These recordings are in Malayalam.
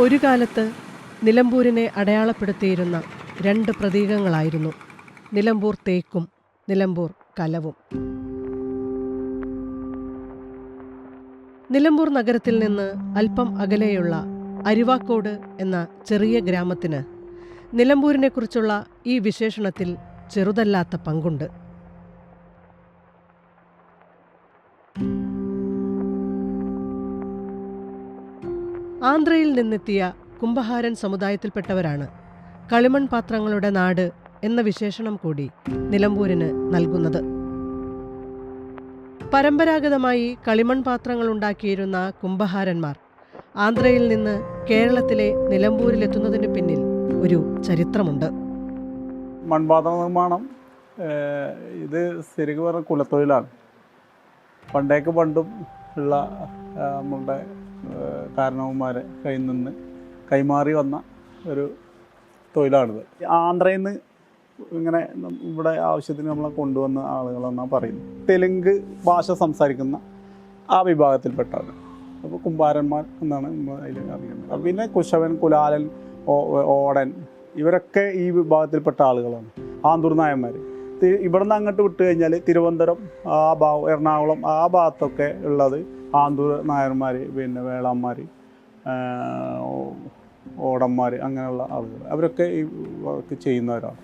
ഒരു കാലത്ത് നിലമ്പൂരിനെ അടയാളപ്പെടുത്തിയിരുന്ന രണ്ട് പ്രതീകങ്ങളായിരുന്നു. നിലമ്പൂർ തേക്കും നിലമ്പൂർ കലവും. നിലമ്പൂർ നഗരത്തിൽ നിന്ന് അല്പം അകലെയുള്ള അരിവാക്കോട് എന്ന ചെറിയ ഗ്രാമത്തിന് നിലമ്പൂരിനെക്കുറിച്ചുള്ള ഈ വിശേഷണത്തിൽ ചെറുതല്ലാത്ത പങ്കുണ്ട്. ആന്ധ്രയിൽ നിന്നെത്തിയ കുംഭഹാരൻ സമുദായത്തിൽപ്പെട്ടവരാണ്. കളിമൺ പാത്രങ്ങളുടെ നാട് എന്ന വിശേഷണം കൂടി നിലമ്പൂരിന് നൽകുന്നത്. പരമ്പരാഗതമായി കളിമൺ പാത്രങ്ങൾ ഉണ്ടാക്കിയിരുന്ന കുംഭഹാരന്മാർ ആന്ധ്രയിൽ നിന്ന് കേരളത്തിലെ നിലമ്പൂരിലെത്തുന്നതിന് പിന്നിൽ ഒരു ചരിത്രമുണ്ട്. മൺപാത്ര നിർമ്മാണം ഇത് ശരിക്കും പറഞ്ഞ കുലത്തൊഴിലാണ്. പണ്ടേക്ക് പണ്ടും ഉള്ള നമ്മുടെ കാരണവന്മാരെ കയ്യിൽ നിന്ന് കൈമാറി വന്ന ഒരു തൊഴിലാണിത്. ആന്ധ്രയിൽ നിന്ന് ഇങ്ങനെ ഇവിടെ ആവശ്യത്തിന് നമ്മളെ കൊണ്ടുവന്ന ആളുകളെന്നാണ് പറയുന്നത്. തെലുങ്ക് ഭാഷ സംസാരിക്കുന്ന ആ വിഭാഗത്തിൽപ്പെട്ടവർ അപ്പോൾ കുമ്പാരന്മാർ എന്നാണ് അതിൽ അറിയുന്നത്. പിന്നെ കുശവൻ കുലാലൻ ഓടൻ ഇവരൊക്കെ ഈ വിഭാഗത്തിൽപ്പെട്ട ആളുകളാണ്. ആന്തൂർ നായന്മാർ ഇവിടെ നിന്ന് അങ്ങോട്ട് വിട്ട് കഴിഞ്ഞാൽ തിരുവനന്തപുരം ആ ഭാഗം എറണാകുളം ആ ഭാഗത്തൊക്കെ ഉള്ളത് ആന്തൂർ നായർമാർ പിന്നെ വേളാന്മാർ ഓടന്മാർ അങ്ങനെയുള്ള ആളുകൾ അവരൊക്കെ ഈ വർക്ക് ചെയ്യുന്നവരാണ്.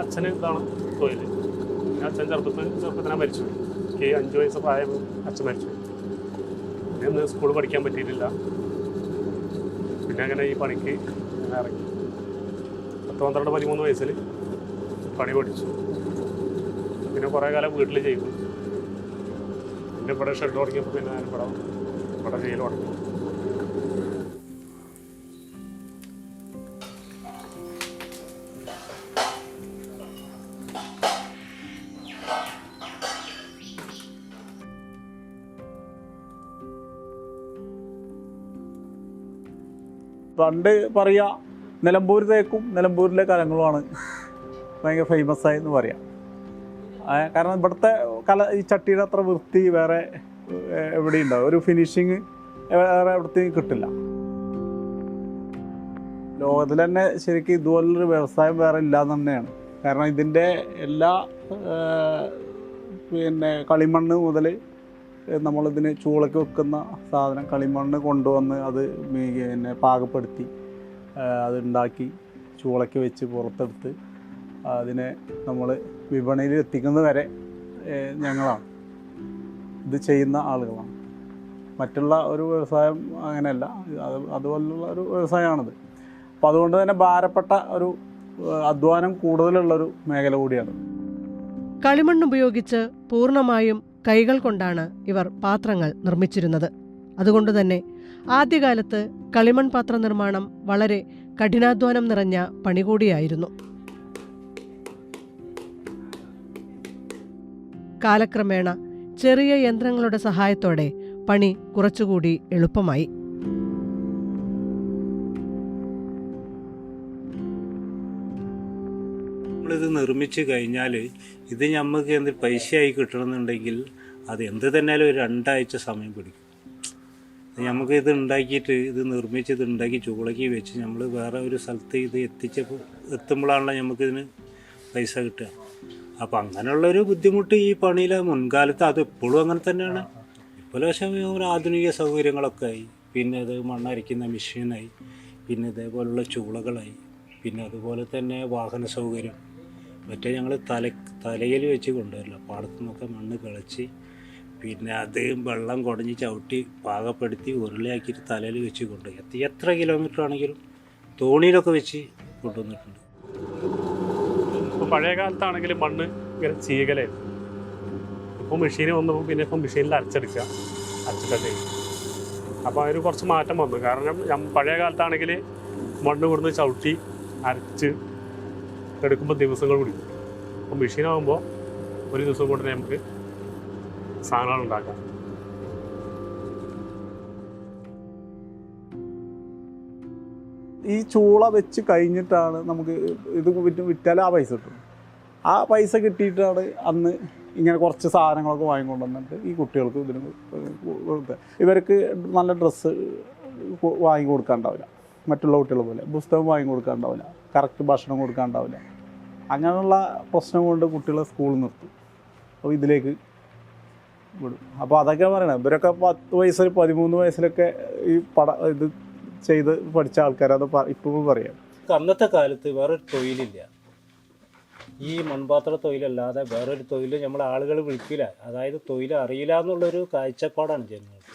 അച്ഛന് ഇതാണ് തൊഴിൽ അച്ഛൻ ചെറുപ്പത്തിൽ ചെറുപ്പത്തിനാണ് മരിച്ചു. എനിക്ക് അഞ്ച് വയസ്സ് പ്രായം അച്ഛൻ മരിച്ചു. പിന്നെ സ്കൂൾ പഠിക്കാൻ പറ്റിയിട്ടില്ല. പിന്നെ അങ്ങനെ ഈ പണിക്ക് അങ്ങനെ ഇറങ്ങി. പത്ത് പന്ത്രണ്ട് പതിമൂന്ന് വയസ്സിൽ പണി പഠിച്ചു. പിന്നെ കുറേ കാലം വീട്ടിൽ ചെയ്തു. പിന്നെ ഇവിടെ ഷെഡ് തുടങ്ങിയപ്പോൾ പിന്നെ ഞാൻ ഇവിടെ. ഇവിടെ ചെയ്യൽ തുടങ്ങി. പണ്ട് പറയുക നിലമ്പൂർ തേക്കും നിലമ്പൂരിലെ കലങ്ങളുമാണ് ഭയങ്കര ഫേമസ് ആയെന്ന് പറയാം. കാരണം ഇവിടുത്തെ കല ഈ ചട്ടിയുടെ അത്ര വൃത്തി വേറെ എവിടെ ഉണ്ടാവും ഒരു ഫിനിഷിങ് വേറെ എവിടത്തെയും കിട്ടില്ല. ലോകത്തിൽ തന്നെ ശരിക്കും ഇതുപോലൊരു വ്യവസായം വേറെ ഇല്ല എന്ന് തന്നെയാണ്. കാരണം ഇതിന്റെ എല്ലാ പിന്നെ കളിമണ്ണ് മുതൽ നമ്മളിതിന് ചൂളയ്ക്ക് വെക്കുന്ന സാധനം കളിമണ്ണ് കൊണ്ടുവന്ന് അത് പിന്നെ പാകപ്പെടുത്തി അതുണ്ടാക്കി ചൂളയ്ക്ക് വെച്ച് പുറത്തെടുത്ത് അതിനെ നമ്മൾ വിപണിയിൽ എത്തിക്കുന്നത് വരെ ഞങ്ങളാണ്. ഇത് ചെയ്യുന്ന ആളുകളാണ്. മറ്റുള്ള ഒരു വ്യവസായം അങ്ങനെയല്ല അത് അതുപോലുള്ള ഒരു വ്യവസായമാണത്. അപ്പോൾ അതുകൊണ്ട് തന്നെ ഭാരപ്പെട്ട ഒരു അധ്വാനം കൂടുതലുള്ളൊരു മേഖല കൂടിയാണ്. കളിമണ്ണ് ഉപയോഗിച്ച് പൂർണമായും കൈകൾ കൊണ്ടാണ് ഇവർ പാത്രങ്ങൾ നിർമ്മിച്ചിരുന്നത്. അതുകൊണ്ട് തന്നെ ആദ്യകാലത്ത് കളിമൺ പാത്ര നിർമ്മാണം വളരെ കഠിനാധ്വാനം നിറഞ്ഞ പണി കൂടിയായിരുന്നു. കാലക്രമേണ ചെറിയ യന്ത്രങ്ങളുടെ സഹായത്തോടെ പണി കുറച്ചുകൂടി എളുപ്പമായി. നമ്മളിത് നിർമ്മിച്ച് കഴിഞ്ഞാൽ ഇത് നമുക്ക് എന്ത് പൈസയായി കിട്ടണമെന്നുണ്ടെങ്കിൽ അത് എന്ത് തന്നെയാലും ഒരു രണ്ടാഴ്ച സമയം പിടിക്കും. നമുക്ക് ഇത് ഉണ്ടാക്കിയിട്ട് ഇത് നിർമ്മിച്ച് ഇത് ഉണ്ടാക്കി ചൂളക്കി വെച്ച് നമ്മൾ വേറെ ഒരു സ്ഥലത്ത് ഇത് എത്തിച്ചപ്പോൾ എത്തുമ്പോഴാണല്ലോ നമുക്കിതിന് പൈസ കിട്ടുക. അപ്പം അങ്ങനെയുള്ളൊരു ബുദ്ധിമുട്ട് ഈ പണിയിൽ മുൻകാലത്ത് അത് എപ്പോഴും അങ്ങനെ തന്നെയാണ്. ഇപ്പോൾ പക്ഷേ ആധുനിക സൗകര്യങ്ങളൊക്കെ ആയി. പിന്നെ ഇത് മണ്ണരയ്ക്കുന്ന മെഷീനായി. പിന്നെ ഇതേപോലുള്ള ചൂളകളായി. പിന്നെ അതുപോലെ തന്നെ വാഹന സൗകര്യം. മറ്റേ ഞങ്ങൾ തല തലയിൽ വെച്ച് കൊണ്ടുവരില്ല. പാടത്തു നിന്നൊക്കെ മണ്ണ് കിളച്ച് പിന്നെ അത് വെള്ളം കുടഞ്ഞ് ചവിട്ടി പാകപ്പെടുത്തി ഉരുളയാക്കിയിട്ട് തലയിൽ വെച്ച് കൊണ്ടുപോയി. എത്ര എത്ര കിലോമീറ്റർ ആണെങ്കിലും തോണിയിലൊക്കെ വെച്ച് കൊണ്ടുവന്നിട്ടുണ്ട്. ഇപ്പോൾ പഴയ കാലത്താണെങ്കിൽ മണ്ണ് ഇങ്ങനെ ചീകലായിരുന്നു ഇപ്പോൾ മെഷീൻ വന്നപ്പോൾ പിന്നെ ഇപ്പം മെഷീനിൽ അരച്ചെടുക്കുക. അരച്ചിട്ടൊക്കെ. ചെയ്യും അപ്പോൾ അതിന് കുറച്ച് മാറ്റം വന്നു. കാരണം പഴയ കാലത്താണെങ്കിൽ മണ്ണ് കൊടുന്ന് ചവിട്ടി അരച്ച് എടുക്കുമ്പോൾ ദിവസങ്ങൾ പിടിക്കും. അപ്പോൾ മെഷീനാകുമ്പോൾ ഒരു ദിവസം കൊണ്ട് നമുക്ക് സാധനങ്ങൾ ഉണ്ടാക്കാം ഈ ചൂള വെച്ച് കഴിഞ്ഞിട്ടാണ് നമുക്ക് ഇത് വിറ്റ് വിറ്റാൽ ആ പൈസ കിട്ടും. ആ പൈസ കിട്ടിയിട്ടാണ് അന്ന് ഇങ്ങനെ കുറച്ച് സാധനങ്ങളൊക്കെ വാങ്ങിക്കൊണ്ടുവന്നിട്ട് ഈ കുട്ടികൾക്ക് ഇതിന് കൊടുക്കുക ഇവർക്ക് നല്ല ഡ്രസ്സ് വാങ്ങി കൊടുക്കാണ്ടാവില്ല. മറ്റുള്ള കുട്ടികൾ പോലെ പുസ്തകം വാങ്ങി കൊടുക്കാണ്ടാവില്ല. കറക്റ്റ് ഭക്ഷണം കൊടുക്കാണ്ടാവില്ല. അങ്ങനെയുള്ള പ്രശ്നം കൊണ്ട് കുട്ടികളെ സ്കൂളിൽ നിർത്തും. അപ്പോൾ ഇതിലേക്ക് വിടും. അപ്പോൾ അതൊക്കെ പറയണം ഇവരൊക്കെ പത്ത് വയസ്സിൽ പതിമൂന്ന് വയസ്സിലൊക്കെ ഈ പട ഇത് ചെയ്ത് പഠിച്ച ആൾക്കാരത് ഇപ്പോഴും പറയാം. അന്നത്തെ കാലത്ത് വേറൊരു തൊഴിലില്ല. ഈ മൺപാത്ര തൊഴിലല്ലാതെ വേറൊരു തൊഴിൽ നമ്മൾ ആളുകൾ വിളിക്കില്ല അതായത് തൊഴിൽ അറിയില്ല എന്നുള്ളൊരു കാഴ്ചപ്പാടാണ് ജനങ്ങൾക്ക്.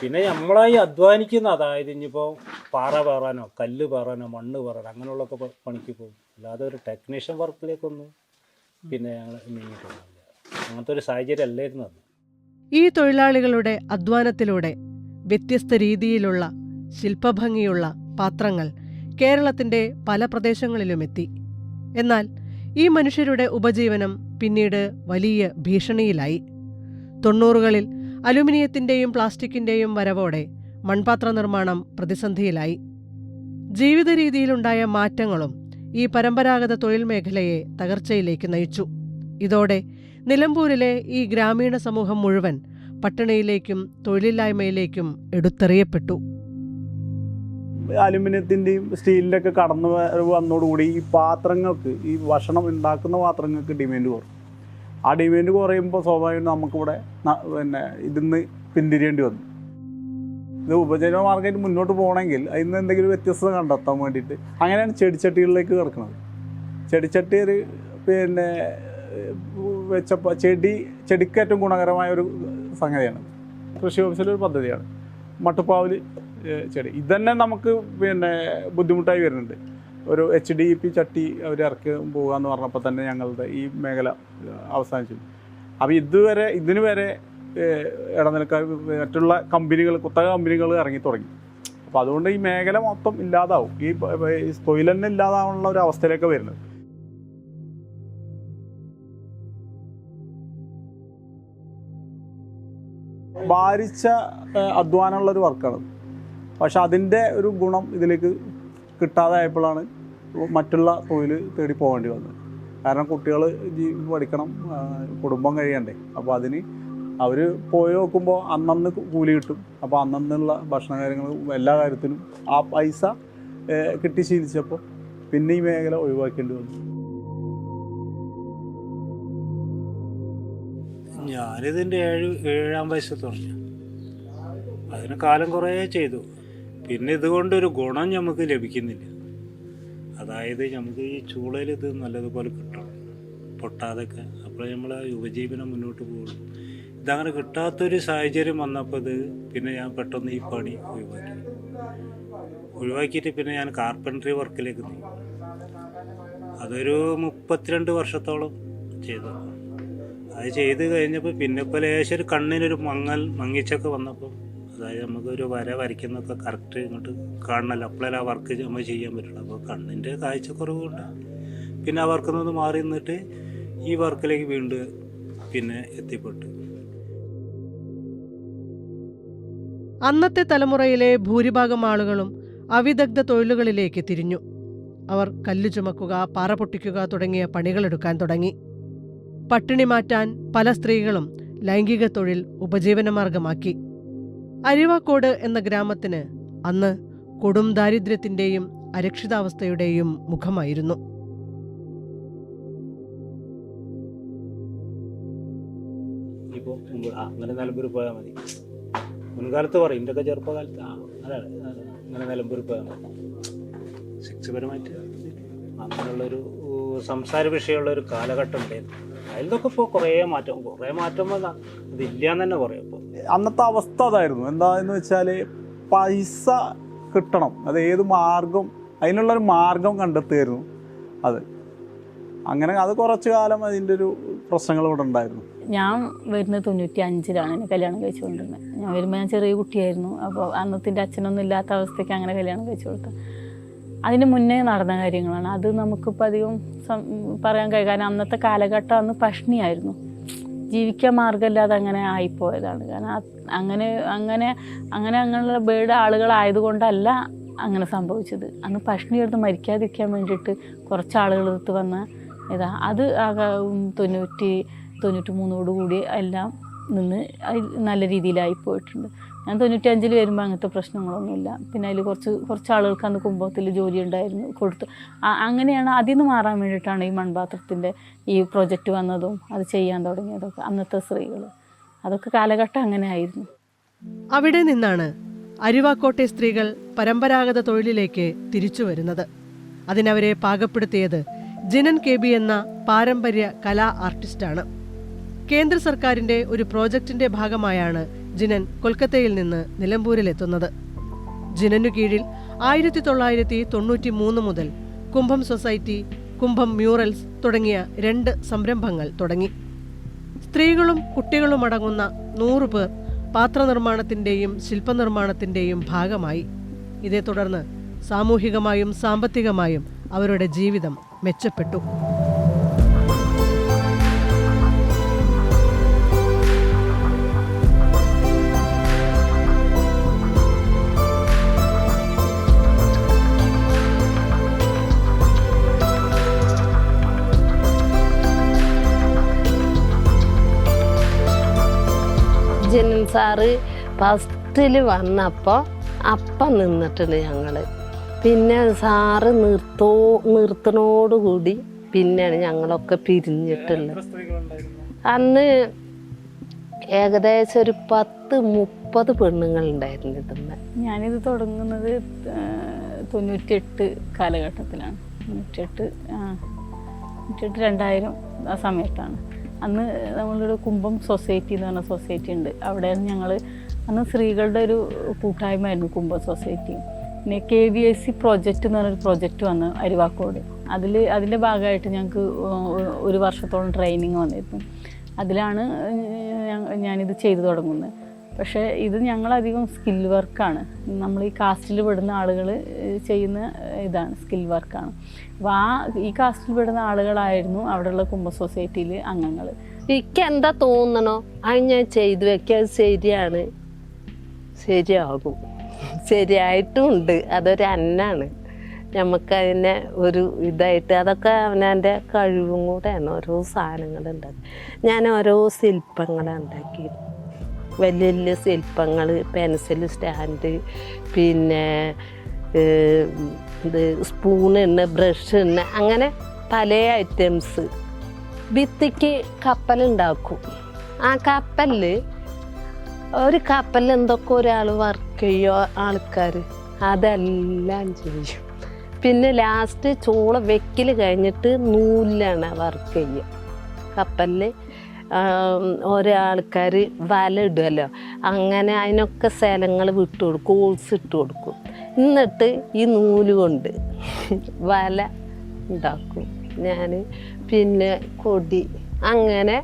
പിന്നെ നമ്മളായി അധ്വാനിക്കുന്ന അതായത് ഇനിയിപ്പോൾ പാറ പേറാനോ കല്ല് പേറാനോ മണ്ണ് പേറാനോ അങ്ങനെയുള്ളൊക്കെ പണിക്ക് പോകും. അല്ലാതെ ഒരു ടെക്നീഷ്യൻ വർക്കിലേക്കൊന്നും പിന്നെ ഞങ്ങൾ നീങ്ങിയിട്ടൊന്നുമില്ല അങ്ങനത്തെ ഒരു സാഹചര്യം അല്ലായിരുന്നു അന്ന് ഈ തൊഴിലാളികളുടെ അധ്വാനത്തിലൂടെ വ്യത്യസ്ത രീതിയിലുള്ള ശില്പഭംഗിയുള്ള പാത്രങ്ങൾ കേരളത്തിന്റെ പല പ്രദേശങ്ങളിലുമെത്തി. എന്നാൽ ഈ മനുഷ്യരുടെ ഉപജീവനം പിന്നീട് വലിയ ഭീഷണിയിലായി. തൊണ്ണൂറുകളിൽ അലുമിനിയത്തിന്റെയും പ്ലാസ്റ്റിക്കിന്റെയും വരവോടെ മൺപാത്ര നിർമ്മാണം പ്രതിസന്ധിയിലായി. ജീവിത രീതിയിലുണ്ടായ മാറ്റങ്ങളും ഈ പരമ്പരാഗത തൊഴിൽ മേഖലയെ തകർച്ചയിലേക്ക് നയിച്ചു. ഇതോടെ നിലമ്പൂരിലെ ഈ ഗ്രാമീണ സമൂഹം മുഴുവൻ പട്ടണയിലേക്കും തൊഴിലില്ലായ്മയിലേക്കും എടുത്തെറിയപ്പെട്ടു. അലുമിനിയത്തിന്റെയും സ്റ്റീലിന്റെ ഒക്കെ കടന്നു വന്നതോടുകൂടി ഈ പാത്രങ്ങൾക്ക് ഈ ഭക്ഷണം ഉണ്ടാക്കുന്ന പാത്രങ്ങൾക്ക് ഡിമാൻഡ് കുറയും ആ ഡിമാൻഡ് കുറയുമ്പോൾ സ്വാഭാവികമായും നമുക്കിവിടെ പിന്നെ ഇതിന്ന് പിന്തിരിയേണ്ടി വന്നു. ഇത് ഉപജീവന മാർഗമായിട്ട് മുന്നോട്ട് പോകണമെങ്കിൽ അതിൽ നിന്ന് എന്തെങ്കിലും വ്യത്യസ്തത കണ്ടെത്താൻ വേണ്ടിയിട്ട് അങ്ങനെയാണ് ചെടിച്ചട്ടികളിലേക്ക് കിടക്കുന്നത്. ചെടിച്ചട്ടി ഒരു പിന്നെ വെച്ചപ്പോൾ ചെടി ചെടിക്ക് ഏറ്റവും ഗുണകരമായ ഒരു സംഗതിയാണ്. കൃഷി ഓഫീസിലെ ഒരു പദ്ധതിയാണ്. മട്ടുപ്പാവിൽ ചെടി. ഇതന്നെ നമുക്ക് പിന്നെ ബുദ്ധിമുട്ടായി വരുന്നുണ്ട്. ഒരു എച്ച് ഡി പി ചട്ടി അവർ ഇറക്കി പോകുക എന്ന് പറഞ്ഞപ്പോൾ തന്നെ ഞങ്ങളുടെ ഈ മേഖല അവസാനിച്ചു. അപ്പോൾ ഇതുവരെ ഇതിന് വരെ ഇടനിലക്കാർ മറ്റുള്ള കമ്പനികൾ കുത്തക കമ്പനികൾ ഇറങ്ങി തുടങ്ങി. അപ്പോൾ അതുകൊണ്ട് ഈ മേഖല മൊത്തം ഇല്ലാതാവും. ഈ തന്നെ ഇല്ലാതാവാനുള്ള ഒരു അവസ്ഥയിലേക്ക് വരുന്നത്. ഭാരിച്ച അധ്വാനമുള്ള ഒരു വർക്കാണ്. പക്ഷെ അതിന്റെ ഒരു ഗുണം ഇതിലേക്ക് കിട്ടാതായപ്പോഴാണ് മറ്റുള്ള തൊഴിൽ തേടി പോകേണ്ടി വന്നത്. കാരണം കുട്ടികൾ പഠിക്കണം കുടുംബം കഴിയണ്ടേ. അപ്പോൾ അതിന് അവർ പോയി നോക്കുമ്പോൾ അന്നന്ന് കൂലി കിട്ടും. അപ്പോൾ അന്നന്നുള്ള ഭക്ഷണ കാര്യങ്ങളും എല്ലാ കാര്യത്തിനും ആ പൈസ കിട്ടി ശീലിച്ചപ്പോൾ പിന്നെ ഈ മേഖല ഒഴിവാക്കേണ്ടി വന്നു. ഞാനിതിന്റെ ഏഴ് ഏഴാം വയസ്സിൽ തുടങ്ങി. അതിന് കാലം കുറേ ചെയ്തു. പിന്നെ ഇതുകൊണ്ടൊരു ഗുണം നമുക്ക് ലഭിക്കുന്നില്ല. അതായത് നമുക്ക് ഈ ചൂളയിൽ ഇത് നല്ലതുപോലെ കിട്ടും പൊട്ടാതൊക്കെ. അപ്പോൾ നമ്മൾ ആ ഉപജീവനം മുന്നോട്ട് പോകും ഇതങ്ങനെ കിട്ടാത്തൊരു സാഹചര്യം വന്നപ്പോൾ ഇത് പിന്നെ ഞാൻ പെട്ടെന്ന് ഈ പണി ഒഴിവാക്കി. ഒഴിവാക്കിയിട്ട് പിന്നെ ഞാൻ കാർപ്പൻട്രി വർക്കിലേക്ക് നീങ്ങി. അതൊരു മുപ്പത്തിരണ്ട് വർഷത്തോളം ചെയ്തു. അത് ചെയ്ത് കഴിഞ്ഞപ്പോൾ പിന്നെ ഇപ്പോൾ ലേശം ഒരു കണ്ണിനൊരു മങ്ങൽ മങ്ങിച്ചൊക്കെ വന്നപ്പോൾ അതായത് നമുക്കൊരു വര വരയ്ക്കുന്നൊക്കെ കറക്റ്റ് ഇങ്ങോട്ട് കാണണമല്ലോ അപ്പോഴല്ല ആ വർക്ക് നമ്മൾ ചെയ്യാൻ പറ്റുള്ളൂ. അപ്പോൾ കണ്ണിന്റെ കാഴ്ചക്കുറവ് കൊണ്ട് പിന്നെ ആ വർക്കിൽ നിന്ന് മാറി നിന്നിട്ട് ഈ വർക്കിലേക്ക് വീണ്ടും പിന്നെ എത്തിപ്പെട്ടു. അന്നത്തെ തലമുറയിലെ ഭൂരിഭാഗം ആളുകളും അവിദഗ്ധ തൊഴിലുകളിലേക്ക് തിരിഞ്ഞു. അവർ കല്ല് ചുമക്കുക പാറ പൊട്ടിക്കുക തുടങ്ങിയ പണികളെടുക്കാൻ തുടങ്ങി. പട്ടിണി മാറ്റാൻ പല സ്ത്രീകളും ലൈംഗിക തൊഴിൽ ഉപജീവനമാർഗമാക്കി. അരിവാക്കോട് എന്ന ഗ്രാമത്തിന് അന്ന് കൊടും ദാരിദ്ര്യത്തിന്റെയും അരക്ഷിതാവസ്ഥയുടെയും മുഖമായിരുന്നു. ഇപ്പോൾ അങ്ങനെ നിലമ്പൂർ പോയാൽ മതി. മുൻകാലത്ത് പറയും എന്റെ ചെറുപ്പകാലത്ത് അതാണ്. അങ്ങനെ നിലമ്പൂർ പോയാൽ മതി. ശിക്ഷപരമായിട്ട് അങ്ങനെയുള്ളൊരു സംസാര വിഷയമുള്ള ഒരു കാലഘട്ടം ഉണ്ടായിരുന്നു. അതിലൊക്കെ ഇപ്പോൾ കുറേ മാറ്റം കുറേ മാറ്റം വന്നാൽ ഇതില്ല എന്ന് തന്നെ പറയാം ഇപ്പോൾ അന്നത്തെ അവസ്ഥ അതായിരുന്നു. എന്താന്ന് വെച്ചാൽ പൈസ കിട്ടണം. അത് ഏത് മാർഗം അതിനുള്ളൊരു മാർഗം കണ്ടെത്തുമായിരുന്നു അത്. അങ്ങനെ അത് കുറച്ച് കാലം അതിന്റെ ഒരു പ്രശ്നങ്ങൾ ഇവിടെ ഉണ്ടായിരുന്നു. ഞാൻ വരുന്നത് തൊണ്ണൂറ്റി അഞ്ചിലാണ് എന്നെ കല്യാണം കഴിച്ചു കൊണ്ടിരുന്നത് ഞാൻ വരുമ്പോൾ ഞാൻ ചെറിയ കുട്ടിയായിരുന്നു. അപ്പോൾ അന്നത്തിന്റെ അച്ഛനൊന്നും ഇല്ലാത്ത അവസ്ഥയ്ക്ക് അങ്ങനെ കല്യാണം കഴിച്ചു കൊടുത്തു അതിന് മുന്നേ നടന്ന കാര്യങ്ങളാണ്. അത് നമുക്കിപ്പോൾ അധികം പറയാൻ കഴിയും കാരണം അന്നത്തെ കാലഘട്ടം അന്ന് പഷ്ണിയായിരുന്നു. ജീവിക്കാൻ മാർഗമില്ലാതെ അങ്ങനെ ആയിപ്പോയതാണ്. കാരണം അങ്ങനെ അങ്ങനെ അങ്ങനെ അങ്ങനെയുള്ള ബേഡ് ആളുകളായതുകൊണ്ടല്ല അങ്ങനെ സംഭവിച്ചത്. അന്ന് പഷ്ണി എടുത്ത് മരിക്കാതിരിക്കാൻ വേണ്ടിയിട്ട് കുറച്ച് ആളുകൾ എടുത്ത് വന്ന ഇതാ. അത് തൊണ്ണൂറ്റി തൊണ്ണൂറ്റി മൂന്നോടുകൂടി എല്ലാം നിന്ന് നല്ല രീതിയിലായി പോയിട്ടുണ്ട്. ഞാൻ തൊണ്ണൂറ്റഞ്ചിൽ വരുമ്പോൾ അങ്ങനത്തെ പ്രശ്നങ്ങളൊന്നുമില്ല. പിന്നെ അതിൽ കുറച്ച് കുറച്ച് ആളുകൾക്ക് അന്ന് കുംഭത്തിൽ ജോലി ഉണ്ടായിരുന്നു കൊടുത്തു. അങ്ങനെയാണ് അതിൽ നിന്ന് മാറാൻ വേണ്ടിയിട്ടാണ് ഈ മൺപാത്രത്തിന്റെ ഈ പ്രൊജക്റ്റ് വന്നതും അത് ചെയ്യാൻ തുടങ്ങിയതൊക്കെ അന്നത്തെ സ്ത്രീകൾ അതൊക്കെ കാലഘട്ടം അങ്ങനെ ആയിരുന്നു. അവിടെ നിന്നാണ് അരുവാക്കോട്ടെ സ്ത്രീകൾ പരമ്പരാഗത തൊഴിലിലേക്ക് തിരിച്ചു വരുന്നത്. അതിനവരെ പാകപ്പെടുത്തിയത് ജിനൻ കെ ബി എന്ന പാരമ്പര്യ കലാ ആർട്ടിസ്റ്റാണ്. കേന്ദ്ര സർക്കാരിന്റെ ഒരു പ്രോജക്റ്റിന്റെ ഭാഗമായാണ് ജിനൻ കൊൽക്കത്തയിൽ നിന്ന് നിലമ്പൂരിലെത്തുന്നത്. ജിനനു കീഴിൽ ആയിരത്തി തൊള്ളായിരത്തി തൊണ്ണൂറ്റി മൂന്ന് മുതൽ കുംഭം സൊസൈറ്റി കുംഭം മ്യൂറൽസ് തുടങ്ങിയ രണ്ട് സംരംഭങ്ങൾ തുടങ്ങി. സ്ത്രീകളും കുട്ടികളും അടങ്ങുന്ന നൂറ് പേർ ശില്പനിർമ്മാണത്തിന്റെയും ഭാഗമായി. ഇതേ തുടർന്ന് സാമൂഹികമായും സാമ്പത്തികമായും അവരുടെ ജീവിതം മെച്ചപ്പെട്ടു. ജനൻ സാറ് ഫസ്റ്റിൽ വന്നപ്പോൾ അപ്പം നിന്നിട്ടുണ്ട് ഞങ്ങൾ പിന്നെ സാറ് നിർത്തോ നിർത്തണോടുകൂടി പിന്നെയാണ് ഞങ്ങളൊക്കെ പിരിഞ്ഞിട്ടുള്ളത്. അന്ന് ഏകദേശം ഒരു പത്ത് മുപ്പത് പെണ്ണുങ്ങൾ ഉണ്ടായിരുന്നു ഇതിന്ന് ഞാനിത് തുടങ്ങുന്നത് ആ, തൊണ്ണൂറ്റിയെട്ട് കാലഘട്ടത്തിലാണ്. തൊണ്ണൂറ്റിയെട്ട് ആ തൊണ്ണൂറ്റിയെട്ട് രണ്ടായിരം ആ സമയത്താണ്. അന്ന് നമ്മളൊരു കുംഭം സൊസൈറ്റി എന്ന് പറഞ്ഞ സൊസൈറ്റി ഉണ്ട്. അവിടെ ഞങ്ങൾ അന്ന് സ്ത്രീകളുടെ ഒരു കൂട്ടായ്മയായിരുന്നു കുംഭം സൊസൈറ്റി പിന്നെ K V S C project എന്ന് പറഞ്ഞൊരു പ്രോജക്റ്റ് വന്നു അരിവാക്കോട്. അതിൽ അതിന്റെ ഭാഗമായിട്ട് ഞങ്ങൾക്ക് ഒരു വർഷത്തോളം ട്രെയിനിങ് വന്നിരുന്നു. അതിലാണ് ഞാനിത് ചെയ്തു തുടങ്ങുന്നത്. പക്ഷേ ഇത് ഞങ്ങളധികം സ്കിൽ വർക്കാണ് നമ്മൾ ഈ കാസ്റ്റിൽ പെടുന്ന ആളുകൾ ചെയ്യുന്ന ഇതാണ് സ്കിൽ വർക്കാണ് അപ്പോൾ ആ ഈ കാസ്റ്റിൽ പെടുന്ന ആളുകളായിരുന്നു അവിടെയുള്ള കുംഭ സൊസൈറ്റിയിൽ അംഗങ്ങൾ എനിക്ക് എന്താ തോന്നണോ? അത് ഞാൻ ചെയ്തു വെക്കാൻ ശരിയാണ്. ശരിയാകും. ശരിയായിട്ടും ഉണ്ട് അതൊരു അന്നാണ്. നമുക്കതിനെ ഒരു ഇതായിട്ട് അതൊക്കെ അവനവന്റെ കഴിവും കൂടെയാണ്. ഓരോ സാധനങ്ങൾ ഉണ്ടാക്കി ഞാൻ ഓരോ ശില്പങ്ങൾ ഉണ്ടാക്കി വലിയ വലിയ ശില്പങ്ങൾ പെൻസിൽ സ്റ്റാൻഡ് പിന്നെ ഇത് സ്പൂൺ ഉണ്ട് ബ്രഷ് ഉണ്ട് അങ്ങനെ പല ഐറ്റംസ് ഭിത്തിക്ക് കപ്പലുണ്ടാക്കും ആ കപ്പലിൽ ഒരു കപ്പലിൽ എന്തൊക്കെ ഒരാൾ വർക്ക് ചെയ്യോ ആൾക്കാർ അതെല്ലാം ചെയ്യും. പിന്നെ ലാസ്റ്റ് ചോള വെക്കൽ കഴിഞ്ഞിട്ട് നൂലാണ് വർക്ക് ചെയ്യുക കപ്പലിൽ ഓരോ ആൾക്കാർ വല ഇടുമല്ലോ അങ്ങനെ അതിനൊക്കെ സ്ഥലങ്ങൾ വിട്ടു കൊടുക്കും ഓൾസ് ഇട്ട് കൊടുക്കും. എന്നിട്ട് ഈ നൂൽ കൊണ്ട് വല ഉണ്ടാക്കും. ഞാൻ പിന്നെ കൊടി അങ്ങനെ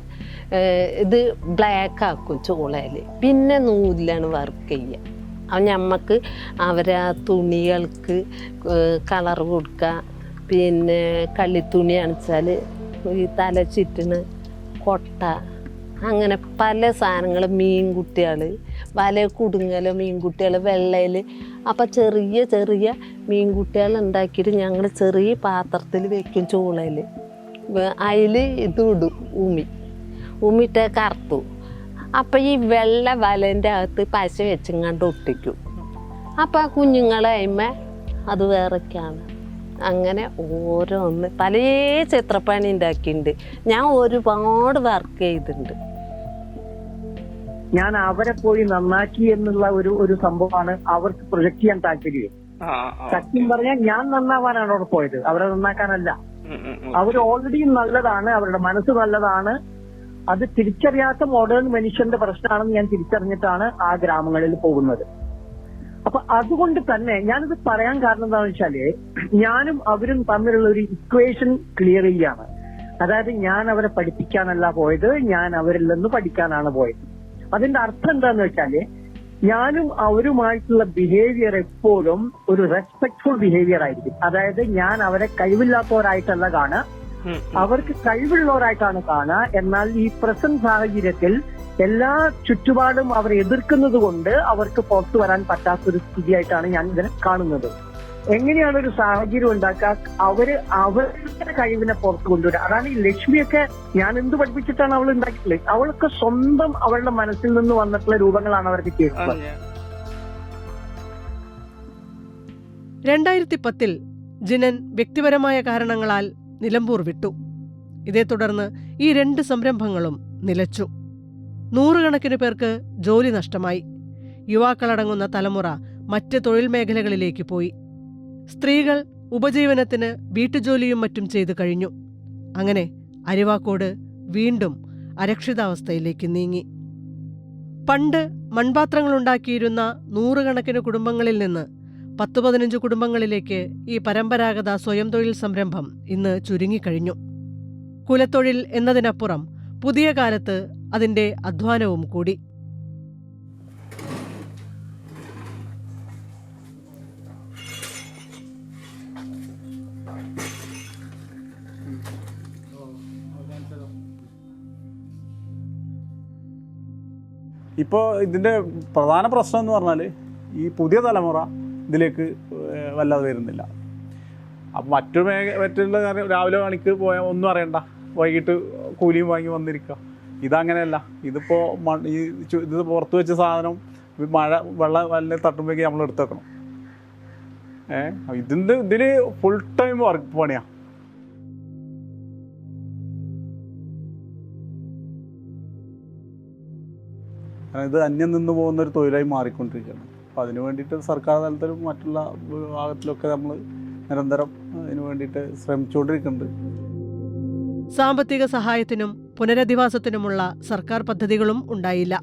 ഇത് ബ്ലാക്ക് ആക്കും ചോളയിൽ പിന്നെ നൂലിലാണ് വർക്ക് ചെയ്യുക അപ്പം ഞമ്മക്ക് അവരെ തുണികൾക്ക് കളർ കൊടുക്കുക പിന്നെ കള്ളിത്തുണി അണിച്ചാൽ ഈ തല ചുറ്റിന് കൊട്ട. അങ്ങനെ പല സാധനങ്ങൾ മീൻകുട്ടികൾ വല കുടുങ്ങൽ മീൻകുട്ടികൾ വെള്ളയിൽ അപ്പം ചെറിയ ചെറിയ മീൻകുട്ടികൾ ഉണ്ടാക്കിയിട്ട് ഞങ്ങൾ ചെറിയ പാത്രത്തിൽ വെക്കും ചൂളയിൽ അതിൽ ഇത് ഇടും ഉമി. ഉമിട്ട് കറുത്തു. അപ്പം ഈ വെള്ള വലന്റെ അകത്ത് പശ വെച്ചും കണ്ട് ഒട്ടിക്കും. അപ്പം ആ കുഞ്ഞുങ്ങളെ അയിമ അത് വേറൊക്കെയാണ്. അങ്ങനെ ഓരോന്ന് പല ചിത്രപ്പണി ഉണ്ടാക്കിയിട്ടുണ്ട്. ഞാൻ ഒരുപാട് വർക്ക് ചെയ്തിട്ടുണ്ട്. ഞാൻ അവരെ പോയി നന്നാക്കി എന്നുള്ള ഒരു ഒരു സംഭവമാണ് അവർക്ക് പ്രൊജക്ട് ചെയ്യാൻ താല്പര്യം. സത്യം പറഞ്ഞാൽ ഞാൻ നന്നാവാനാണ് അവിടെ പോയത്. അവരെ നന്നാക്കാനല്ല. അവർ ഓൾറെഡി നല്ലതാണ് അവരുടെ മനസ്സ് നല്ലതാണ്. അത് തിരിച്ചറിയാത്ത മോഡേൺ മനുഷ്യന്റെ പ്രശ്നമാണെന്ന് ഞാൻ തിരിച്ചറിഞ്ഞിട്ടാണ് ആ ഗ്രാമങ്ങളിൽ പോകുന്നത്. അപ്പൊ അതുകൊണ്ട് തന്നെ ഞാനിത് പറയാൻ കാരണം എന്താണെന്ന് വെച്ചാൽ ഞാനും അവരും തമ്മിലുള്ള ഒരു ഇക്വേഷൻ ക്ലിയർ ചെയ്യാണ്. അതായത് ഞാൻ അവരെ പഠിപ്പിക്കാനല്ല പോയത് ഞാൻ അവരിൽ നിന്ന് പഠിക്കാനാണ് പോയത്. അതിന്റെ അർത്ഥം എന്താന്ന് വെച്ചാൽ ഞാനും അവരുമായിട്ടുള്ള ബിഹേവിയർ എപ്പോഴും ഒരു റെസ്പെക്ട്ഫുൾ ബിഹേവിയർ ആയിരിക്കും. അതായത് ഞാൻ അവരെ കഴിവില്ലാത്തവരായിട്ടല്ല കാണുക. അവർക്ക് കഴിവുള്ളവരായിട്ടാണ് കാണുക. എന്നാൽ ഈ പ്രസന്റ് സാഹചര്യത്തിൽ എല്ലാ ചുറ്റുപാടും അവർ എതിർക്കുന്നത് കൊണ്ട് അവർക്ക് പുറത്തു വരാൻ പറ്റാത്ത ഒരു സ്ഥിതിയായിട്ടാണ് ഞാൻ ഇതിനെ കാണുന്നത്. എങ്ങനെയാണ് ഒരു സാഹചര്യം ഉണ്ടാക്കുക? അവർ അവരുടെ കഴിവിനെ പുറത്തു കൊണ്ടുവരിക. അതാണ് ഈ ലക്ഷ്മിയൊക്കെ ഞാൻ എന്ത് പഠിപ്പിച്ചിട്ടാണ് അവൾ ഉണ്ടാക്കിയിട്ടുള്ളത് അവൾക്ക് സ്വന്തം അവളുടെ മനസ്സിൽ നിന്ന് വന്നിട്ടുള്ള രൂപങ്ങളാണ് അവർക്ക് ചെയ്തിട്ടുള്ളത്. രണ്ടായിരത്തി പത്തിൽ ജിനൻ വ്യക്തിപരമായ കാരണങ്ങളാൽ നിലമ്പൂർ വിട്ടു. ഇതേ തുടർന്ന് ഈ രണ്ട് സംരംഭങ്ങളും നിലച്ചു. നൂറുകണക്കിന് പേർക്ക് ജോലി നഷ്ടമായി. യുവാക്കളടങ്ങുന്ന തലമുറ മറ്റ് തൊഴിൽ മേഖലകളിലേക്ക് പോയി. സ്ത്രീകൾ ഉപജീവനത്തിന് വീട്ടുജോലിയും മറ്റും ചെയ്തു കഴിഞ്ഞു. അങ്ങനെ അരിവാക്കോട് വീണ്ടും അരക്ഷിതാവസ്ഥയിലേക്ക് നീങ്ങി. പണ്ട് മൺപാത്രങ്ങളുണ്ടാക്കിയിരുന്ന നൂറുകണക്കിന് കുടുംബങ്ങളിൽ നിന്ന് പത്തു പതിനഞ്ച് കുടുംബങ്ങളിലേക്ക് ഈ പരമ്പരാഗത സ്വയം തൊഴിൽ സംരംഭം ഇന്ന് ചുരുങ്ങിക്കഴിഞ്ഞു. കുലത്തൊഴിൽ എന്നതിനപ്പുറം പുതിയ കാലത്ത് അതിന്റെ അധ്വാനവും കൂടി. ഇപ്പോൾ ഇതിന്റെ പ്രധാന പ്രശ്നം എന്ന് പറഞ്ഞാൽ ഈ പുതിയ തലമുറ ഇതിലേക്ക് വല്ലാതെ വരുന്നില്ല. അപ്പം മറ്റു മേഖ മറ്റുള്ള രാവിലെ പണിക്ക് പോയാൽ ഒന്നും അറിയണ്ട. വൈകിട്ട് കൂലിയും വാങ്ങി വന്നിരിക്കുക ഇതങ്ങനെയല്ല. ഇതിപ്പോൾ ഈ ഇത് പുറത്ത് വെച്ച സാധനം മഴ വെള്ളം വല്ല തട്ടുമ്പോഴേക്ക് നമ്മൾ എടുത്തു വെക്കണം. ഏഹ് ഇതിന്റെ ഇതിൽ ഫുൾ ടൈം വർക്ക് പണിയാണ് കാരണം ഇത് അന്യം നിന്ന് പോകുന്ന ഒരു തൊഴിലായി മാറിക്കൊണ്ടിരിക്കുകയാണ്. അപ്പം അതിന് വേണ്ടിയിട്ട് സർക്കാർ തലത്തിലും മറ്റുള്ള വിഭാഗത്തിലൊക്കെ നമ്മൾ നിരന്തരം അതിന് വേണ്ടിയിട്ട് ശ്രമിച്ചുകൊണ്ടിരിക്കുന്നുണ്ട്. സാമ്പത്തിക സഹായത്തിനും പുനരധിവാസത്തിനുമുള്ള സർക്കാർ പദ്ധതികളും ഉണ്ടായില്ല.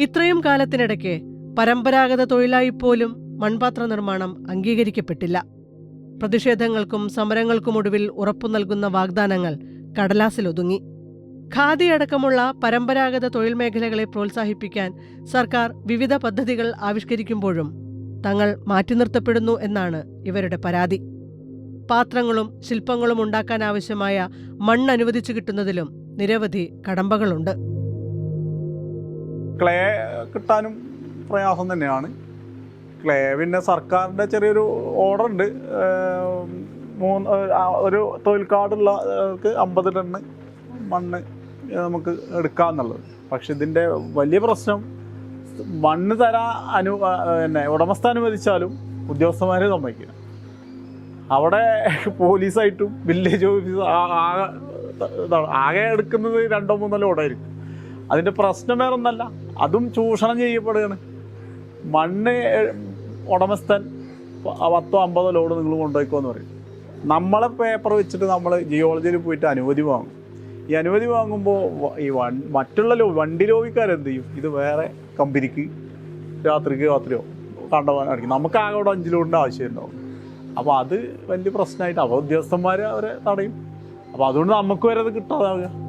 ഇത്രയും കാലത്തിനിടയ്ക്ക് പരമ്പരാഗത തൊഴിലായി പോലും മൺപാത്ര നിർമ്മാണം അംഗീകരിക്കപ്പെട്ടില്ല. പ്രതിഷേധങ്ങൾക്കും സമരങ്ങൾക്കുമൊടുവിൽ ഉറപ്പു നൽകുന്ന വാഗ്ദാനങ്ങൾ കടലാസിലൊതുങ്ങി. ഖാദി അടക്കമുള്ള പരമ്പരാഗത തൊഴിൽ മേഖലകളെ പ്രോത്സാഹിപ്പിക്കാൻ സർക്കാർ വിവിധ പദ്ധതികൾ ആവിഷ്കരിക്കുമ്പോഴും തങ്ങൾ മാറ്റി നിർത്തപ്പെടുന്നു എന്നാണ് ഇവരുടെ പരാതി. പാത്രങ്ങളും ശില്പങ്ങളും ഉണ്ടാക്കാൻ ആവശ്യമായ മണ്ണ് അനുവദിച്ചു കിട്ടുന്നതിലും നിരവധി കടമ്പകളുണ്ട്. ക്ലേ കിട്ടാനും പ്രയാസം തന്നെയാണ്. ക്ലേ പിന്നെ സർക്കാരിന്റെ ചെറിയൊരു ഓർഡർ ഉണ്ട് മൂന്ന് ഒരു തൊഴിൽ കാർഡുള്ളവർക്ക് അമ്പത് ടണ്ണ് മണ്ണ് നമുക്ക് എടുക്കാമെന്നുള്ളത് പക്ഷെ ഇതിന്റെ വലിയ പ്രശ്നം മണ്ണ് തരാ അനു പിന്നെ ഉടമസ്ഥ അനുവദിച്ചാലും ഉദ്യോഗസ്ഥന്മാരെ സമ്മതിക്കില്ല. അവിടെ പോലീസായിട്ടും വില്ലേജ് ഓഫീസ് ആകെ ആകെ എടുക്കുന്നത് രണ്ടോ മൂന്നോ ലോഡായിരിക്കും. അതിന്റെ പ്രശ്നം വേറെ ഒന്നല്ല അതും ചൂഷണം ചെയ്യപ്പെടുകയാണ്. മണ്ണ് ഉടമസ്ഥൻ പത്തോ അമ്പതോ ലോഡ് നിങ്ങൾ കൊണ്ടുപോയിക്കോ എന്ന് പറയും. നമ്മളെ പേപ്പർ വെച്ചിട്ട് നമ്മൾ ജിയോളജിയിൽ പോയിട്ട് അനുമതി വാങ്ങും. ഈ അനുമതി വാങ്ങുമ്പോൾ ഈ വൺ മറ്റുള്ള ലോ വണ്ടി ലോബിക്കാരെന്ത് ചെയ്യും? ഇത് വേറെ കമ്പനിക്ക് രാത്രിക്ക് രാത്രിയോ കണ്ടവാൻ അടിക്കും നമുക്ക് ആകെ അവിടെ അഞ്ച് ലോഡിന്റെ ആവശ്യമുണ്ടാവും. അപ്പോൾ അത് വലിയ പ്രശ്നമായിട്ട് അപ്പോൾ ഉദ്യോഗസ്ഥന്മാർ അവരെ തടയും. അപ്പോൾ അതുകൊണ്ട് നമുക്ക് വരെ അത് കിട്ടാതാവുക.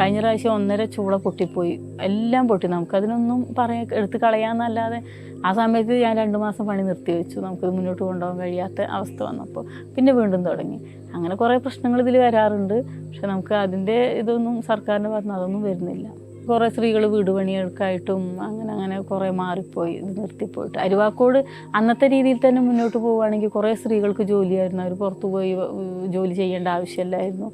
കഴിഞ്ഞ പ്രാവശ്യം ഒന്നര ചൂള പൊട്ടിപ്പോയി. എല്ലാം പൊട്ടി. നമുക്കതിനൊന്നും പറയാൻ എടുത്ത് കളയാന്നല്ലാതെ ആ സമയത്ത് ഞാൻ രണ്ട് മാസം പണി നിർത്തി വെച്ചു. നമുക്കത് മുന്നോട്ട് കൊണ്ടുപോകാൻ കഴിയാത്ത അവസ്ഥ വന്നപ്പോൾ പിന്നെ വീണ്ടും തുടങ്ങി. അങ്ങനെ കുറേ പ്രശ്നങ്ങൾ ഇതിൽ വരാറുണ്ട്. പക്ഷെ നമുക്ക് അതിന്റെ ഇതൊന്നും സർക്കാരിന്റെ ഭാഗത്ത് നിന്ന് അതൊന്നും വരുന്നില്ല. കുറേ സ്ത്രീകൾ വീട് പണികൾക്കായിട്ടും അങ്ങനെ അങ്ങനെ കുറേ മാറിപ്പോയി നിർത്തിപ്പോയിട്ട്. അരുവാക്കോട് അന്നത്തെ രീതിയിൽ തന്നെ മുന്നോട്ട് പോവുകയാണെങ്കിൽ കുറേ സ്ത്രീകൾക്ക് ജോലിയായിരുന്നു. അവർ പുറത്തു പോയി ജോലി ചെയ്യേണ്ട ആവശ്യമില്ലായിരുന്നു.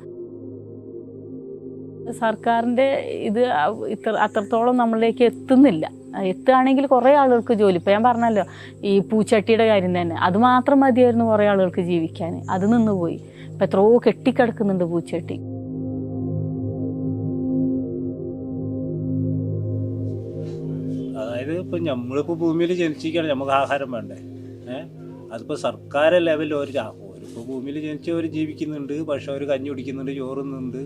സർക്കാരിന്റെ ഇത് ഇത്ര അത്രത്തോളം നമ്മളിലേക്ക് എത്തുന്നില്ല. എത്തുകയാണെങ്കിൽ കുറേ ആളുകൾക്ക് ജോലി. ഇപ്പം ഞാൻ പറഞ്ഞല്ലോ ഈ പൂച്ചട്ടിയുടെ കാര്യം തന്നെ. അത് മാത്രം മതിയായിരുന്നു കുറേ ആളുകൾക്ക് ജീവിക്കാൻ. അത് നിന്ന് പോയി ഇപ്പം എത്രയോ കെട്ടിക്കിടക്കുന്നുണ്ട് പൂച്ചട്ടി. ഇപ്പം നമ്മളിപ്പോൾ ഭൂമിയിൽ ജനിച്ചിരിക്കുകയാണ് നമുക്ക് ആഹാരം വേണ്ടേ? ഏഹ് അതിപ്പോൾ സർക്കാർ ലെവലിൽ ഒരു ഇപ്പോൾ ഭൂമിയിൽ ജനിച്ച് അവർ ജീവിക്കുന്നുണ്ട് പക്ഷെ അവർ കഞ്ഞി കുടിക്കുന്നുണ്ട് ചോറുന്നുണ്ട്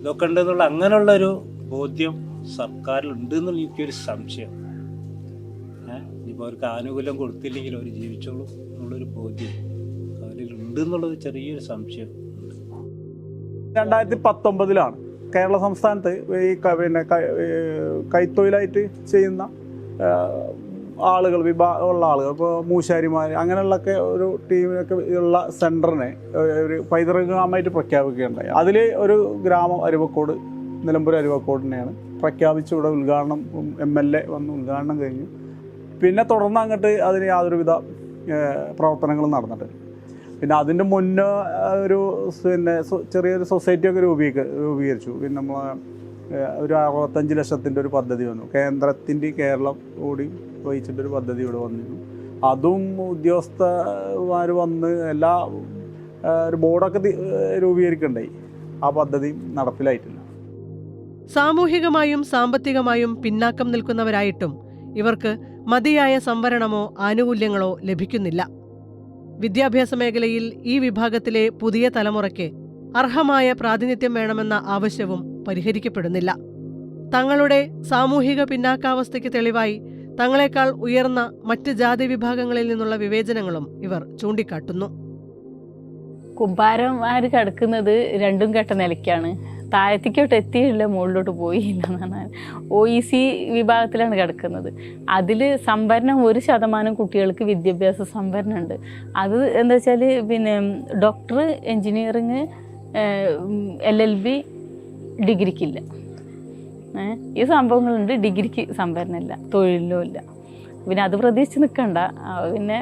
ഇതൊക്കെ ഉണ്ടെന്നുള്ള അങ്ങനെയുള്ളൊരു ബോധ്യം സർക്കാരിലുണ്ട് എന്നുള്ള എനിക്കൊരു സംശയം. ഏഹ് ഇപ്പോൾ അവർക്ക് ആനുകൂല്യം കൊടുത്തില്ലെങ്കിൽ അവർ ജീവിച്ചോളും എന്നുള്ളൊരു ബോധ്യം അവരിലുണ്ട് എന്നുള്ളത് ചെറിയൊരു സംശയം രണ്ടായിരത്തി പത്തൊമ്പതിലാണ് കേരള സംസ്ഥാനത്ത് ഈ പിന്നെ കൈത്തൊഴിലായിട്ട് ചെയ്യുന്ന ആളുകൾ വിഭാഗം ഉള്ള ആളുകൾ ഇപ്പോൾ മൂശാരിമാർ അങ്ങനെയുള്ളൊക്കെ ഒരു ടീമിനൊക്കെ ഉള്ള സെന്ററിനെ ഒരു പൈതൃക ഗ്രാമമായിട്ട് പ്രഖ്യാപിക്കുകയുണ്ടായി. അതിൽ ഒരു ഗ്രാമം അരുവക്കോട് നിലമ്പൂർ അരുവക്കോടിനെയാണ് പ്രഖ്യാപിച്ച് ഇവിടെ ഉദ്ഘാടനം എം എൽ എ വന്ന് ഉദ്ഘാടനം കഴിഞ്ഞു. പിന്നെ തുടർന്ന് അങ്ങോട്ട് അതിന് യാതൊരുവിധ പ്രവർത്തനങ്ങളും നടന്നിട്ടില്ല. പിന്നെ അതിന്റെ മുന്നേ ഒരു പിന്നെ ചെറിയൊരു സൊസൈറ്റിയൊക്കെ രൂപീക രൂപീകരിച്ചു. പിന്നെ നമ്മൾ ഒരു അറുപത്തഞ്ച് ലക്ഷത്തിന്റെ ഒരു പദ്ധതി വന്നു. കേന്ദ്രത്തിന്റെ കേരളം കൂടി വഹിച്ചിട്ടൊരു പദ്ധതി ഇവിടെ വന്നിരുന്നു. അതും ഉദ്യോഗസ്ഥന്മാർ വന്ന് എല്ലാ ഒരു ബോർഡൊക്കെ രൂപീകരിക്കണ്ടായി. ആ പദ്ധതി നടപ്പിലായിട്ടില്ല. സാമൂഹികമായും സാമ്പത്തികമായും പിന്നാക്കം നിൽക്കുന്നവരായിട്ടും ഇവർക്ക് മതിയായ സംവരണമോ ആനുകൂല്യങ്ങളോ ലഭിക്കുന്നില്ല. വിദ്യാഭ്യാസ മേഖലയിൽ ഈ വിഭാഗത്തിലെ പുതിയ തലമുറയ്ക്ക് അർഹമായ പ്രാതിനിധ്യം വേണമെന്ന ആവശ്യവും പരിഹരിക്കപ്പെടുന്നില്ല. തങ്ങളുടെ സാമൂഹിക പിന്നാക്കാവസ്ഥയ്ക്ക് തെളിവായി തങ്ങളെക്കാൾ ഉയർന്ന മറ്റ് ജാതി വിഭാഗങ്ങളിൽ നിന്നുള്ള വിവേചനങ്ങളും ഇവർ ചൂണ്ടിക്കാട്ടുന്നു. കുമ്പാരന്മാർ കിടക്കുന്നത് രണ്ടും കെട്ട നിലയ്ക്കാണ്. താഴത്തേക്കോട്ട് എത്തിയില്ല മുകളിലോട്ട് പോയില്ല എന്നാണ് ഒ ഇ സി വിഭാഗത്തിലാണ് കിടക്കുന്നത്. അതിൽ സംവരണം ഒരു ശതമാനം കുട്ടികൾക്ക് വിദ്യാഭ്യാസ സംവരണം ഉണ്ട് അത് എന്താ വെച്ചാൽ പിന്നെ doctor engineering L L B ഡിഗ്രിക്കില്ല. ഈ സംഭവങ്ങളുണ്ട് ഡിഗ്രിക്ക് സംഭരണമില്ല തൊഴിലിലും ഇല്ല. പിന്നെ അത് പ്രതീക്ഷിച്ച് നിൽക്കണ്ട പിന്നെ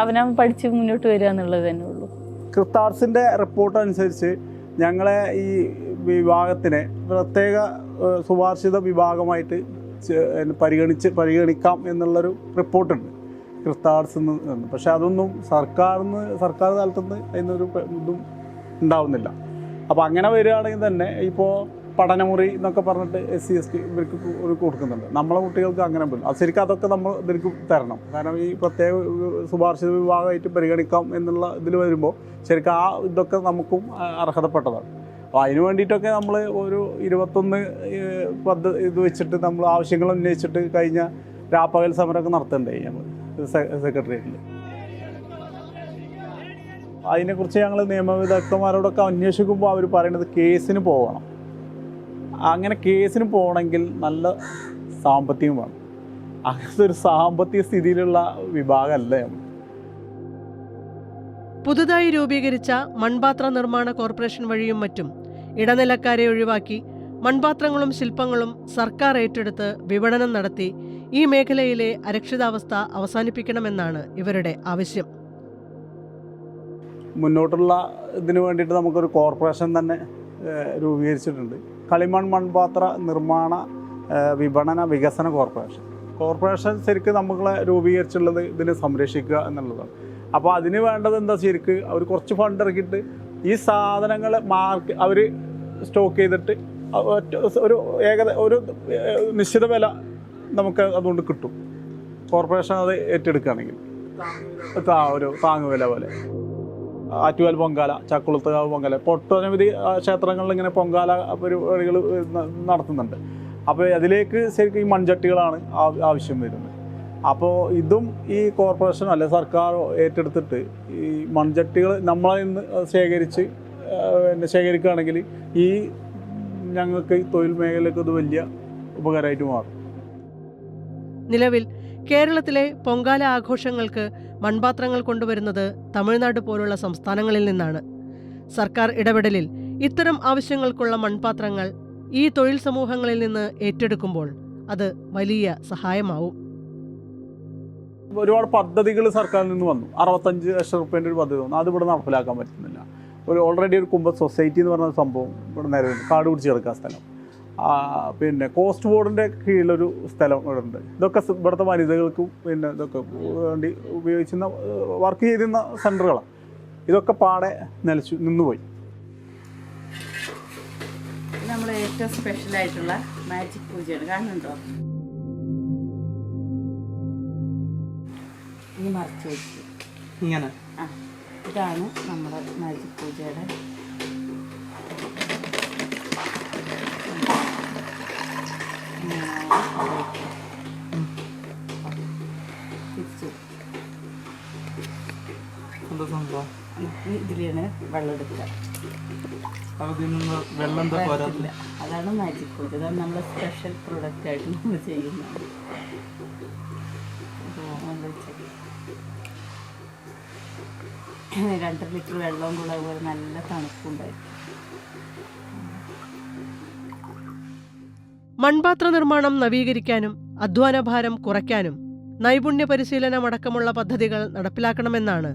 അവനവൻ പഠിച്ച് മുന്നോട്ട് വരിക എന്നുള്ളത് തന്നെ ഉള്ളൂ. ക്രിസ്താർസിന്റെ റിപ്പോർട്ട് അനുസരിച്ച് ഞങ്ങളെ ഈ വിഭാഗത്തിനെ പ്രത്യേക സുപാർശിത വിഭാഗമായിട്ട് പരിഗണിച്ച് പരിഗണിക്കാം എന്നുള്ളൊരു റിപ്പോർട്ടുണ്ട് ക്രിസ്താർസ് പക്ഷെ അതൊന്നും സർക്കാരിന്ന് സർക്കാർ തലത്തുനിന്ന് അതിനൊരു ഇതും ഉണ്ടാവുന്നില്ല. അപ്പോൾ അങ്ങനെ വരികയാണെങ്കിൽ തന്നെ ഇപ്പോൾ പഠനമുറി എന്നൊക്കെ പറഞ്ഞിട്ട് എസ് സി എസ് ടി ഇവർക്ക് കൊടുക്കുന്നുണ്ട്. നമ്മളെ കുട്ടികൾക്ക് അങ്ങനെ പോലും അത് ശരിക്കും അതൊക്കെ നമ്മൾ ഇവർക്ക് തരണം. കാരണം ഈ പ്രത്യേക ശുപാർശ ശുപാർശിത വിഭാഗമായിട്ട് പരിഗണിക്കാം എന്നുള്ള ഇതിൽ വരുമ്പോൾ ശരിക്കും ആ ഇതൊക്കെ നമുക്കും അർഹതപ്പെട്ടതാണ്. അപ്പോൾ അതിന് വേണ്ടിയിട്ടൊക്കെ നമ്മൾ ഒരു ഇരുപത്തൊന്ന് പദ്ധ ഇത് വെച്ചിട്ട് നമ്മൾ ആവശ്യങ്ങൾ ഉന്നയിച്ചിട്ട് കഴിഞ്ഞ രാപ്പകൽ സമരമൊക്കെ നടത്തണ്ടായി നമ്മൾ സെക്രട്ടേറിയറ്റിൽ അതിനെക്കുറിച്ച് ഞങ്ങൾ നിയമവിദഗ്ധന്മാരോടൊക്കെ അന്വേഷിക്കുമ്പോൾ അവർ പറയുന്നത് കേസിന് പോകണം. അങ്ങനെ കേസിന് പോകണമെങ്കിൽ നല്ല സാമ്പത്തികം വേണം. അങ്ങനത്തെ ഒരു സാമ്പത്തിക സ്ഥിതിയിലുള്ള വിഭാഗമല്ല പുതുതായി രൂപീകരിച്ച മൺപാത്ര നിർമ്മാണ കോർപ്പറേഷൻ വഴിയും മറ്റും ഇടനിലക്കാരെ ഒഴിവാക്കി മൺപാത്രങ്ങളും ശില്പങ്ങളും സർക്കാർ ഏറ്റെടുത്ത് വിപണനം നടത്തി ഈ മേഖലയിലെ അരക്ഷിതാവസ്ഥ അവസാനിപ്പിക്കണമെന്നാണ് ഇവരുടെ ആവശ്യം. മുന്നോട്ടുള്ള ഇതിന് വേണ്ടിയിട്ട് നമുക്കൊരു കോർപ്പറേഷൻ തന്നെ രൂപീകരിച്ചിട്ടുണ്ട്. കളിമൺ മൺപാത്ര നിർമ്മാണ വിപണന വികസന കോർപ്പറേഷൻ. കോർപ്പറേഷൻ ശരിക്കും നമ്മളെ രൂപീകരിച്ചുള്ളത് ഇതിനെ സംരക്ഷിക്കുക എന്നുള്ളതാണ്. അപ്പോൾ അതിന് വേണ്ടത് എന്താ ശരിക്ക്? അവർ കുറച്ച് ഫണ്ട് ഇറക്കിയിട്ട് ഈ സാധനങ്ങൾ മാർക്ക് അവർ സ്റ്റോക്ക് ചെയ്തിട്ട് ഒരു ഏകദ ഒരു നിശ്ചിത വില നമുക്ക് അതുകൊണ്ട് കിട്ടും. കോർപ്പറേഷൻ അത് ഏറ്റെടുക്കുകയാണെങ്കിൽ. ഒരു താങ്ങുവില പോലെ. ആറ്റുകാൽ പൊങ്കാല ചക്കുളത്തുകാവ് പൊങ്കാല ഇപ്പോൾ ഒട്ടനവധി ക്ഷേത്രങ്ങളിൽ ഇങ്ങനെ പൊങ്കാല പരിപാടികൾ നടത്തുന്നുണ്ട്. അപ്പോൾ അതിലേക്ക് ശരിക്കും ഈ മൺചട്ടികളാണ് ആവശ്യം വരുന്നത്. അപ്പോൾ ഇതും ഈ കോർപ്പറേഷനോ അല്ലെ സർക്കാരോ ഏറ്റെടുത്തിട്ട് ഈ മൺചട്ടികൾ നമ്മളെ നിന്ന് ശേഖരിച്ച് പിന്നെ ശേഖരിക്കുകയാണെങ്കിൽ ഈ ഞങ്ങൾക്ക് തൊഴിൽ മേഖലയ്ക്ക് ഇത് വലിയ ഉപകാരമായിട്ട് മാറും. നിലവിൽ കേരളത്തിലെ പൊങ്കാല ആഘോഷങ്ങൾക്ക് മൺപാത്രങ്ങൾ കൊണ്ടുവരുന്നത് തമിഴ്നാട് പോലുള്ള സംസ്ഥാനങ്ങളിൽ നിന്നാണ്. സർക്കാർ ഇടപെടലിൽ ഇത്തരം ആവശ്യങ്ങൾക്കുള്ള മൺപാത്രങ്ങൾ ഈ തൊഴിൽ സമൂഹങ്ങളിൽ നിന്ന് ഏറ്റെടുക്കുമ്പോൾ അത് വലിയ സഹായമാവും. ഒരുപാട് പദ്ധതികൾ സർക്കാരിൽ നിന്ന് വന്നു. അറുപത്തഞ്ച് ലക്ഷം റുപ്യേന്റെ ഒരു പദ്ധതി വന്നു. അത് ഇവിടെ നടപ്പിലാക്കാൻ പറ്റുന്നില്ല. ഒരു ഓൾറെഡി ഒരു കുമ്പ സൊസൈറ്റി എന്ന് പറഞ്ഞ സംഭവം ഇവിടെ നിലവിൽ കാട് പിടിച്ച് കിടക്കുക സ്ഥലം. പിന്നെ കോസ്റ്റ് ബോർഡിന്റെ കീഴിലൊരു സ്ഥലം ഇവിടെ ഉണ്ട് ഇതൊക്കെ ഇവിടുത്തെ വനിതകൾക്കും പിന്നെ ഇതൊക്കെ വേണ്ടി ഉപയോഗിക്കുന്ന വർക്ക് ചെയ്തിരുന്ന സെന്ററുകളാണ് ഇതൊക്കെ പാടെ നിലച്ചു നിന്നുപോയി. നമ്മുടെ ഏറ്റവും സ്പെഷ്യൽ ആയിട്ടുള്ള മാജിക് പൂജയാണ്. കാണുന്നുണ്ടോ? ഇനി മറച്ചു വെച്ചു. ഇങ്ങനെ. ആ ഇതാണ് നമ്മുടെ മാജിക് പൂജയുടെ എന്താ സംഭവം ഇതിലാണ് വെള്ളം എടുക്കുക വെള്ളം അതാണ് മാജിക് അതാണ് നമ്മുടെ സ്പെഷ്യൽ പ്രൊഡക്റ്റ് ആയിട്ട് നമ്മൾ ചെയ്യുന്നത്. രണ്ടര ലിറ്റർ വെള്ളവും കൂടെ അതുപോലെ നല്ല തണുപ്പുണ്ടായിരുന്നു മൺപാത്ര നിർമ്മാണം നവീകരിക്കാനും അധ്വാനഭാരം കുറയ്ക്കാനും നൈപുണ്യ പരിശീലനമടക്കമുള്ള പദ്ധതികൾ നടപ്പിലാക്കണമെന്നാണ്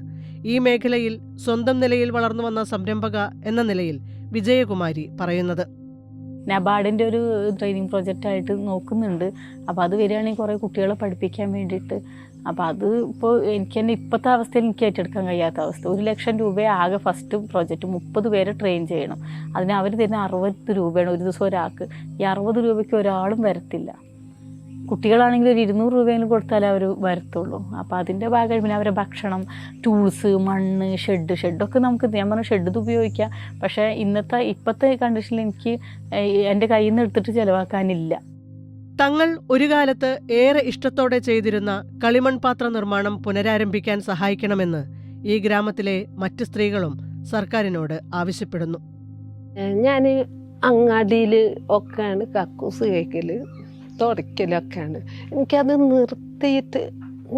ഈ മേഖലയിൽ സ്വന്തം നിലയിൽ വളർന്നു വന്ന സംരംഭക എന്ന നിലയിൽ വിജയകുമാരി പറയുന്നത്. നബാർഡിന്റെ ഒരു ട്രെയിനിങ് പ്രൊജക്റ്റായിട്ട് നോക്കുന്നുണ്ട്. അപ്പോൾ അത് വരികയാണെങ്കിൽ കുറേ കുട്ടികളെ പഠിപ്പിക്കാൻ വേണ്ടിയിട്ട് അപ്പോൾ അത് ഇപ്പോൾ എനിക്ക് തന്നെ ഇപ്പോഴത്തെ അവസ്ഥയിൽ എനിക്ക് ഏറ്റെടുക്കാൻ കഴിയാത്ത അവസ്ഥ. ഒരു ലക്ഷം രൂപയെ ആകെ ഫസ്റ്റ് പ്രോജക്റ്റ് മുപ്പത് പേരെ ട്രെയിൻ ചെയ്യണം. അതിന് അവർ തരുന്ന അറുപത് രൂപയാണ്. ഒരു ദിവസം ഒരാൾക്ക്. ഈ അറുപത് രൂപയ്ക്ക് ഒരാളും വരത്തില്ല. കുട്ടികളാണെങ്കിൽ ഒരു ഇരുന്നൂറ് രൂപയെങ്കിലും കൊടുത്താലേ അവർ വരത്തുള്ളൂ. അപ്പോൾ അതിന്റെ ഭാഗമായി പിന്നെ അവരെ ഭക്ഷണം ടൂൾസ് മണ്ണ് ഷെഡ് ഷെഡൊക്കെ നമുക്ക് ഞാൻ പറഞ്ഞ ഷെഡ് ഇത് ഉപയോഗിക്കാം. പക്ഷേ ഇന്നത്തെ ഇപ്പോഴത്തെ കണ്ടീഷനിൽ എനിക്ക് എന്റെ കയ്യിൽ നിന്ന് എടുത്തിട്ട് ചിലവാക്കാനില്ല. തങ്ങൾ ഒരു കാലത്ത് ഏറെ ഇഷ്ടത്തോടെ ചെയ്തിരുന്ന കളിമൺപാത്ര നിർമ്മാണം പുനരാരംഭിക്കാൻ സഹായിക്കണമെന്ന് ഈ ഗ്രാമത്തിലെ മറ്റ് സ്ത്രീകളും സർക്കാരിനോട് ആവശ്യപ്പെടുന്നു. ഞാൻ അങ്ങാടിയിൽ ഒക്കെയാണ് കക്കൂസ് കഴിക്കൽ തുടയ്ക്കലൊക്കെയാണ്. എനിക്കത് നിർത്തിയിട്ട്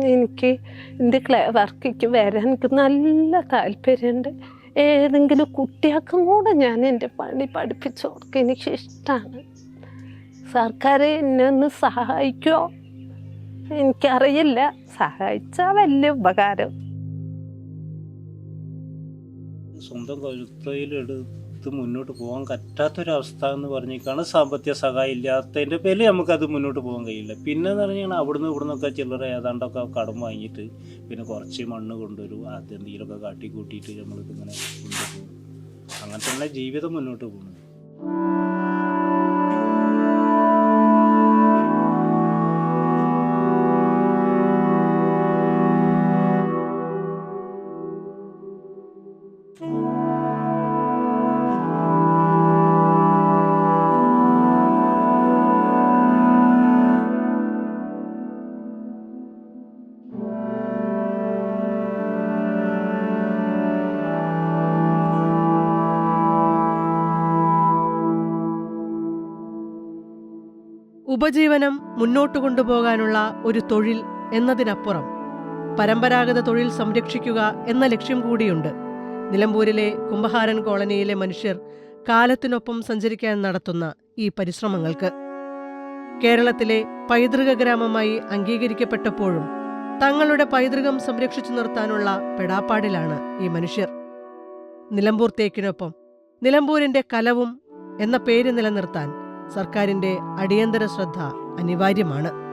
എനിക്ക് എന്റെ ക്ലേ വർക്കിക്ക് വരാൻ എനിക്ക് നല്ല താല്പര്യമുണ്ട് ഏതെങ്കിലും കുട്ടികൾക്കും കൂടെ ഞാൻ എന്റെ പണി പഠിപ്പിച്ചു കൊടുക്കുക എനിക്ക് ഇഷ്ടമാണ് സർക്കാർ എന്നെ ഒന്ന് സഹായിക്കുമോ എനിക്കറിയില്ല. സഹായിച്ചാൽ വലിയ ഉപകാരം. സ്വന്തം കഴുത്തയിലെടുത്ത് മുന്നോട്ട് പോകാൻ പറ്റാത്തൊരവസ്ഥ എന്ന് പറഞ്ഞേക്കാണ് സാമ്പത്തിക സഹായം ഇല്ലാത്തതിന്റെ പേരിൽ നമുക്കത് മുന്നോട്ട് പോകാൻ കഴിയില്ല. പിന്നെ എന്ന് പറഞ്ഞാൽ അവിടുന്ന് ഇവിടുന്നൊക്കെ ചില്ലറ ഏതാണ്ടൊക്കെ കടം വാങ്ങിയിട്ട് പിന്നെ കുറച്ച് മണ്ണ് കൊണ്ടുവരും. അത് എന്തെങ്കിലുമൊക്കെ കാട്ടി കൂട്ടിയിട്ട് നമ്മളിതിങ്ങനെ കൊണ്ടുപോകും. അങ്ങനെ തന്നെ ജീവിതം മുന്നോട്ട് പോകുന്നു. ഉപജീവനം മുന്നോട്ട് കൊണ്ടുപോകാനുള്ള ഒരു തൊഴിൽ എന്നതിനപ്പുറം പരമ്പരാഗത തൊഴിൽ സംരക്ഷിക്കുക എന്ന ലക്ഷ്യം കൂടിയുണ്ട്. നിലമ്പൂരിലെ കുംഭഹാരൻ കോളനിയിലെ മനുഷ്യർ കാലത്തിനൊപ്പം സഞ്ചരിക്കാൻ നടത്തുന്ന ഈ പരിശ്രമങ്ങൾക്ക്. കേരളത്തിലെ പൈതൃക ഗ്രാമമായി അംഗീകരിക്കപ്പെട്ടപ്പോഴും തങ്ങളുടെ പൈതൃകം സംരക്ഷിച്ചു നിർത്താനുള്ള പെടാപ്പാടിലാണ് ഈ മനുഷ്യർ. നിലമ്പൂർ തേക്കിനൊപ്പം നിലമ്പൂരിന്റെ കലവും എന്ന പേര് നിലനിർത്താൻ സർക്കാരിന്റെ അടിയന്തര ശ്രദ്ധ അനിവാര്യമാണ്